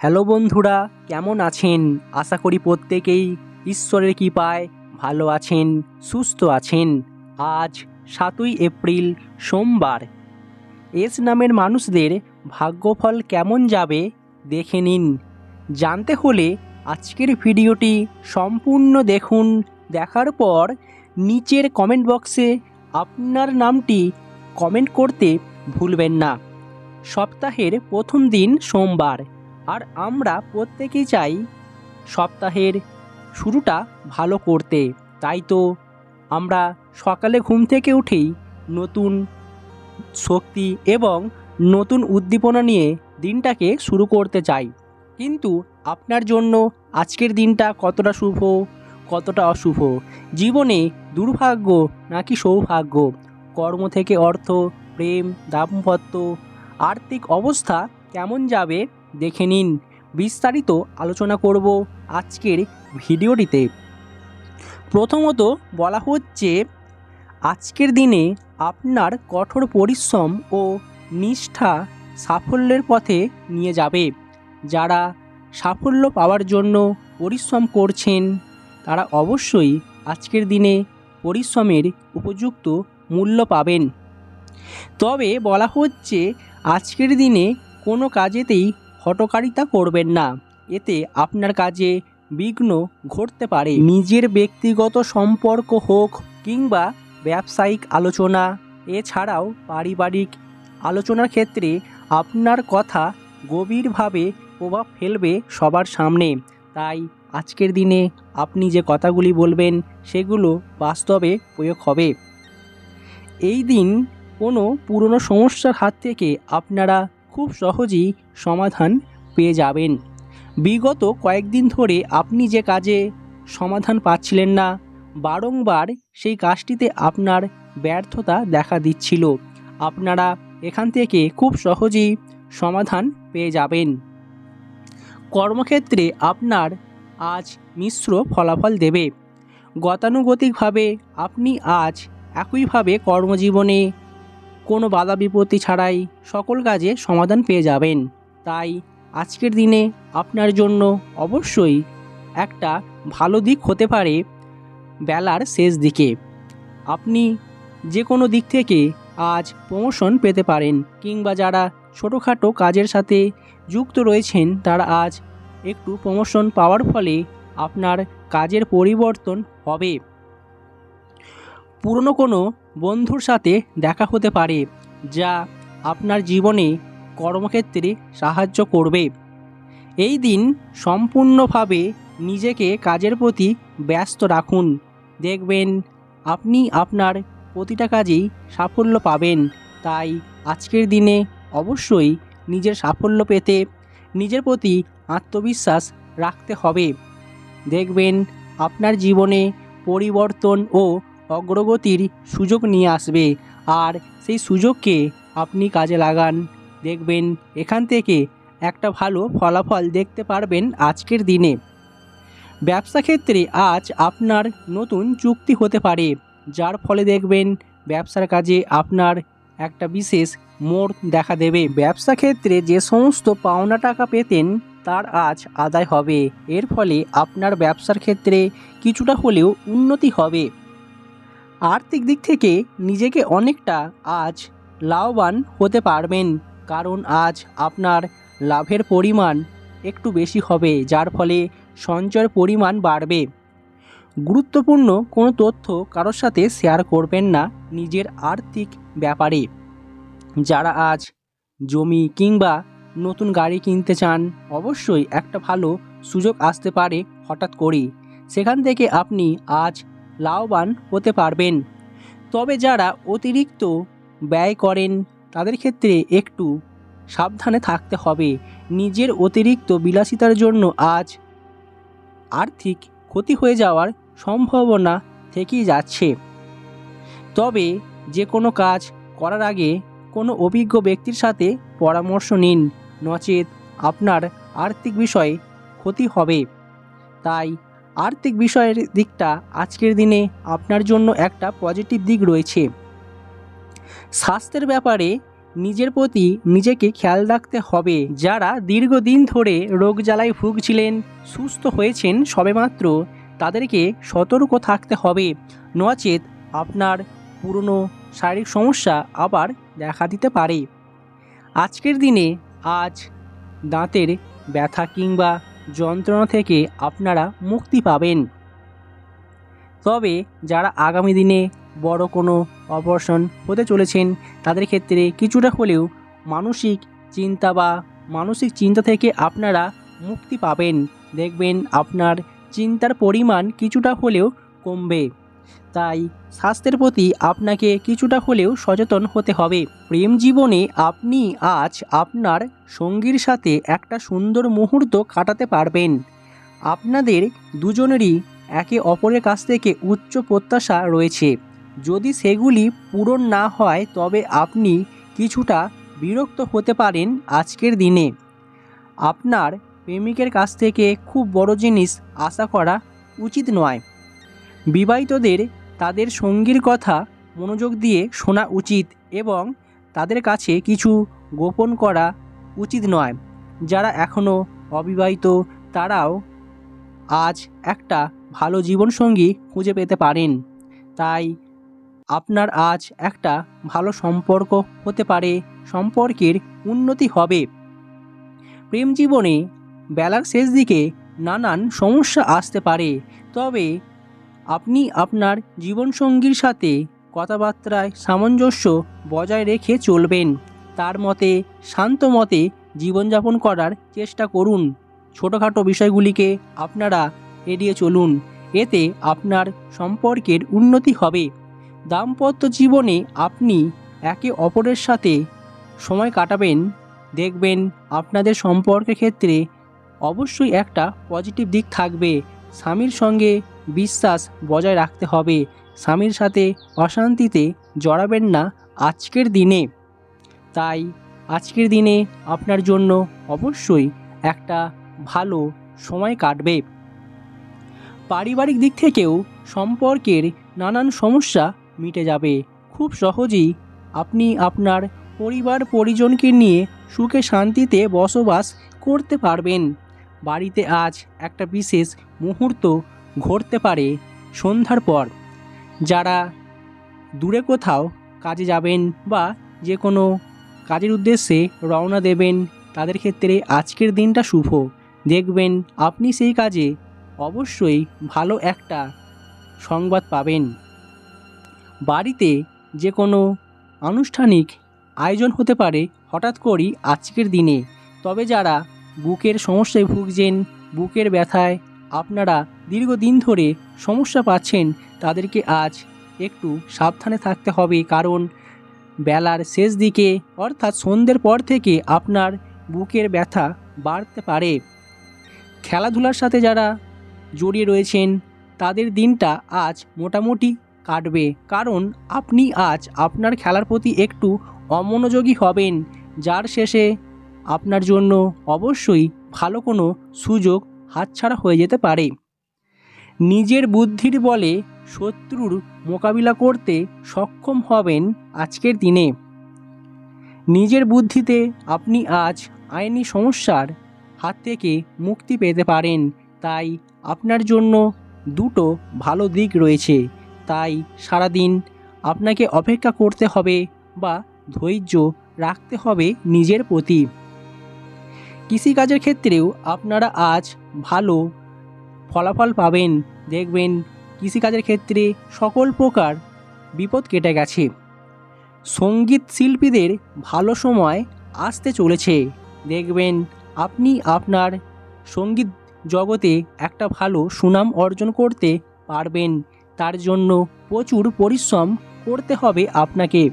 Hello বন্ধুরা, কেমন আছেন? আশা করি প্রত্যেকেই ঈশ্বরের কৃপায় ভালো আছেন, সুস্থ আছেন। আজ সাতই এপ্রিল, সোমবার। এস নামের মানুষদের ভাগ্যফল কেমন যাবে দেখে নিন। জানতে হলে আজকের ভিডিওটি সম্পূর্ণ দেখুন। দেখার পর নিচের কমেন্ট বক্সে আপনার নামটি কমেন্ট করতে ভুলবেন না। সপ্তাহের প্রথম দিন সোমবার। আর আমরা প্রত্যেকেই চাই সপ্তাহের শুরুটা ভালো করতে। তাই তো আমরা সকালে ঘুম থেকে উঠেই নতুন শক্তি এবং নতুন উদ্দীপনা নিয়ে দিনটাকে শুরু করতে চাই। কিন্তু আপনার জন্য আজকের দিনটা কতটা শুভ, কতটা অশুভ? জীবনে দুর্ভাগ্য নাকি সৌভাগ্য? কর্ম থেকে অর্থ, প্রেম, দাম্পত্য, আর্থিক অবস্থা কেমন যাবে? দেখে নিন। বিস্তারিত আলোচনা করব আজকের ভিডিওটিতে। প্রথমত বলা হচ্ছে, আজকের দিনে আপনার কঠোর পরিশ্রম ও নিষ্ঠা সাফল্যের পথে নিয়ে যাবে। যারা সাফল্য পাওয়ার জন্য পরিশ্রম করছেন, তারা অবশ্যই আজকের দিনে পরিশ্রমের উপযুক্ত মূল্য পাবেন। তবে বলা হচ্ছে, আজকের দিনে কোনো কাজেতেই হটকারিতা করবেন না। এতে আপনার কাজে বিঘ্ন ঘটতে পারে। নিজের ব্যক্তিগত সম্পর্ক হোক কিংবা ব্যবসায়িক আলোচনা, এছাড়াও পারিবারিক আলোচনার ক্ষেত্রে আপনার কথা গভীরভাবে প্রভাব ফেলবে সবার সামনে। তাই আজকের দিনে আপনি যে কথাগুলি বলবেন, সেগুলো বাস্তবে প্রয়োগ হবে। এই দিন কোনো পুরনো সমস্যার হাত থেকে আপনারা খুব সহজেই সমাধান পেয়ে যাবেন। বিগত কয়েকদিন ধরে আপনি যে কাজে সমাধান পাচ্ছিলেন না, বারংবার সেই কাজটিতে আপনার ব্যর্থতা দেখা দিচ্ছিল। আপনারা এখান থেকে খুব সহজেই সমাধান পেয়ে যাবেন। কর্মক্ষেত্রে আপনার আজ মিশ্র ফলাফল দেবে। গতানুগতিকভাবে আপনি আজ একইভাবে কর্মজীবনে কোনো বাধা বিপত্তি ছাড়াই সকল কাজে সমাধান পেয়ে যাবেন। তাই আজকের দিনে আপনার জন্য অবশ্যই একটা ভালো দিক হতে পারে বেলার শেষ দিকে। আপনি যে কোনো দিক থেকে আজ প্রমোশন পেতে পারেন কিংবা যারা ছোটোখাটো কাজের সাথে যুক্ত রয়েছেন তারা আজ একটু প্রমোশন পাওয়ার ফলে আপনার কাজের পরিবর্তন হবে। পুরনো কোনো বন্ধুর সাথে দেখা হতে পারে, যা আপনার জীবনে কর্মক্ষেত্রে সাহায্য করবে। এই দিন সম্পূর্ণভাবে নিজেকে কাজের প্রতি ব্যস্ত রাখুন। দেখবেন আপনি আপনার প্রতিটা কাজেই সাফল্য পাবেন। তাই আজকের দিনে অবশ্যই নিজের সাফল্য পেতে নিজের প্রতি আত্মবিশ্বাস রাখতে হবে। দেখবেন আপনার জীবনে পরিবর্তন ও অগ্রগতির সুযোগ নিয়ে আসবে। আর সেই সুযোগকে আপনি কাজে লাগান। দেখবেন এখান থেকে একটা ভালো ফলাফল দেখতে পারবেন আজকের দিনে। ব্যবসা ক্ষেত্রে আজ আপনার নতুন চুক্তি হতে পারে। যার ফলে দেখবেন ব্যবসার কাজে আপনার একটা বিশেষ মোড় দেখা দেবে। ব্যবসা ক্ষেত্রে যে সমস্ত পাওনা টাকা পেতেন, তার আজ আদায় হবে। এর ফলে আপনার ব্যবসার ক্ষেত্রে কিছুটা হলেও উন্নতি হবে। আর্থিক দিক থেকে নিজেকে অনেকটা আজ লাভবান হতে পারবেন, কারণ আজ আপনার লাভের পরিমাণ একটু বেশি হবে, যার ফলে সঞ্চয়ের পরিমাণ বাড়বে। গুরুত্বপূর্ণ কোনো তথ্য কারোর সাথে শেয়ার করবেন না নিজের আর্থিক ব্যাপারে। যারা আজ জমি কিংবা নতুন গাড়ি কিনতে চান, অবশ্যই একটা ভালো সুযোগ আসতে পারে হঠাৎ করে সেখান থেকে আপনি আজ লাভবান হতে পারবেন। তবে যারা অতিরিক্ত ব্যয় করেন, তাদের ক্ষেত্রে একটু সাবধানে থাকতে হবে। নিজের অতিরিক্ত বিলাসিতার জন্য আজ আর্থিক ক্ষতি হয়ে যাওয়ার সম্ভাবনা থেকেই যাচ্ছে। তবে যে কোনো কাজ করার আগে কোনো অভিজ্ঞ ব্যক্তির সাথে পরামর্শ নিন। নচেত আপনার আর্থিক বিষয়ে ক্ষতি হবে। তাই আর্থিক বিষয়ের দিকটা আজকের দিনে আপনার জন্য একটা পজিটিভ দিক রয়েছে। স্বাস্থ্যের ব্যাপারে নিজের প্রতি নিজেকে খেয়াল রাখতে হবে। যারা দীর্ঘদিন ধরে রোগ জ্বালায় ভুগছিলেন, সুস্থ হয়েছেন সবেমাত্র, তাদেরকে সতর্ক থাকতে হবে। নচেত আপনার পুরনো শারীরিক সমস্যা আবার দেখা দিতে পারে। আজকের দিনে আজ দাঁতের ব্যথা কিংবা যন্ত্রণা থেকে আপনারা মুক্তি পাবেন। তবে যারা আগামী দিনে বড় কোনো অপারেশন হতে চলেছেন, তাদের ক্ষেত্রে কিছুটা হলেও মানসিক চিন্তা বা মানসিক চিন্তা থেকে আপনারা মুক্তি পাবেন। দেখবেন আপনার চিন্তার পরিমাণ কিছুটা হলেও কমবে। তাই স্বাস্থ্যের প্রতি আপনাকে কিছুটা হলেও সচেতন হতে হবে। প্রেম জীবনে আপনি আজ আপনার সঙ্গীর সাথে একটা সুন্দর মুহূর্ত কাটাতে পারবেন। আপনাদের দুজনেরই একে অপরের কাছ থেকে উচ্চ প্রত্যাশা রয়েছে। যদি সেগুলি পূরণ না হয়, তবে আপনি কিছুটা বিরক্ত হতে পারেন আজকের দিনে। আপনার প্রেমিকের কাছ থেকে খুব বড় জিনিস আশা করা উচিত নয়। বিবাহিতদের তাদের সঙ্গীর কথা মনোযোগ দিয়ে শোনা উচিত এবং তাদের কাছে কিছু গোপন করা উচিত নয়। যারা এখনও অবিবাহিত, তারাও আজ একটা ভালো জীবনসঙ্গী খুঁজে পেতে পারেন। তাই আপনার আজ একটা ভালো সম্পর্ক হতে পারে, সম্পর্কের উন্নতি হবে। প্রেম জীবনে বেলার শেষ দিকে নানান সমস্যা আসতে পারে, তবে আপনি আপনার জীবনসঙ্গীর সাথে কথাবার্তায় সামঞ্জস্য বজায় রেখে চলবেন। তার মতে, শান্ত মতে জীবনযাপন করার চেষ্টা করুন। ছোটোখাটো বিষয়গুলিকে আপনারা এড়িয়ে চলুন। এতে আপনার সম্পর্কের উন্নতি হবে। দাম্পত্য জীবনে আপনি একে অপরের সাথে সময় কাটাবেন। দেখবেন আপনাদের সম্পর্কের ক্ষেত্রে অবশ্যই একটা পজিটিভ দিক থাকবে। স্বামীর সঙ্গে বিশ্বাস বজায় রাখতে হবে। স্বামীর সাথে অশান্তিতে জড়াবেন না আজকের দিনে। তাই আজকের দিনে আপনার জন্য অবশ্যই একটা ভালো সময় কাটবে। পারিবারিক দিক থেকেও সম্পর্কের নানান সমস্যা মিটে যাবে। খুব সহজেই আপনি আপনার পরিবার পরিজনকে নিয়ে সুখে শান্তিতে বসবাস করতে পারবেন। বাড়িতে আজ একটা বিশেষ মুহূর্ত ঘটতে পারে সন্ধ্যার পর। যারা দূরে কোথাও কাজে যাবেন বা যে কোনো কাজের উদ্দেশ্যে রওনা দেবেন, তাদের ক্ষেত্রে আজকের দিনটা শুভ। দেখবেন আপনি সেই কাজে অবশ্যই ভালো একটা সংবাদ পাবেন। বাড়িতে যে কোনো আনুষ্ঠানিক আয়োজন হতে পারে হঠাৎ করেই আজকের দিনে। তবে যারা বুকের সমস্যায় ভুগছেন, বুকের ব্যথায়। আপনারা দীর্ঘদিন ধরে সমস্যা পাচ্ছেন, তাদেরকে আজ একটু সাবধানে থাকতে হবে, কারণ বেলার শেষ দিকে, অর্থাৎ সন্ধ্যের পর থেকে আপনার বুকের ব্যথা বাড়তে পারে। খেলাধুলার সাথে যারা জড়িয়ে রয়েছেন, তাদের দিনটা আজ মোটামুটি কাটবে, কারণ আপনি আজ আপনার খেলার প্রতি একটু অমনোযোগী হবেন। যার শেষে আপনার জন্য অবশ্যই ভালো কোনো সুযোগ হাতছাড়া হয়ে যেতে পারে। নিজের বুদ্ধির বলে শত্রুর মোকাবিলা করতে সক্ষম হবেন আজকের দিনে। নিজের বুদ্ধিতে আপনি আজ আইনি সমস্যার হাত থেকে মুক্তি পেতে পারেন। তাই আপনার জন্য দুটো ভালো দিক রয়েছে। তাই সারাদিন আপনাকে অপেক্ষা করতে হবে বা ধৈর্য রাখতে হবে নিজের প্রতি। কৃষিকাজের ক্ষেত্রেও আপনারা আজ ভালো ফলাফল পাবেন। দেখবেন কৃষিকাজের ক্ষেত্রে সকল প্রকার বিপদ কেটে গেছে। সংগীত শিল্পীদের ভালো সময় আসতে চলেছে। দেখবেন আপনি আপনার সংগীত জগতে একটা ভালো সুনাম অর্জন করতে পারবেন। তার জন্য প্রচুর পরিশ্রম করতে হবে আপনাকে।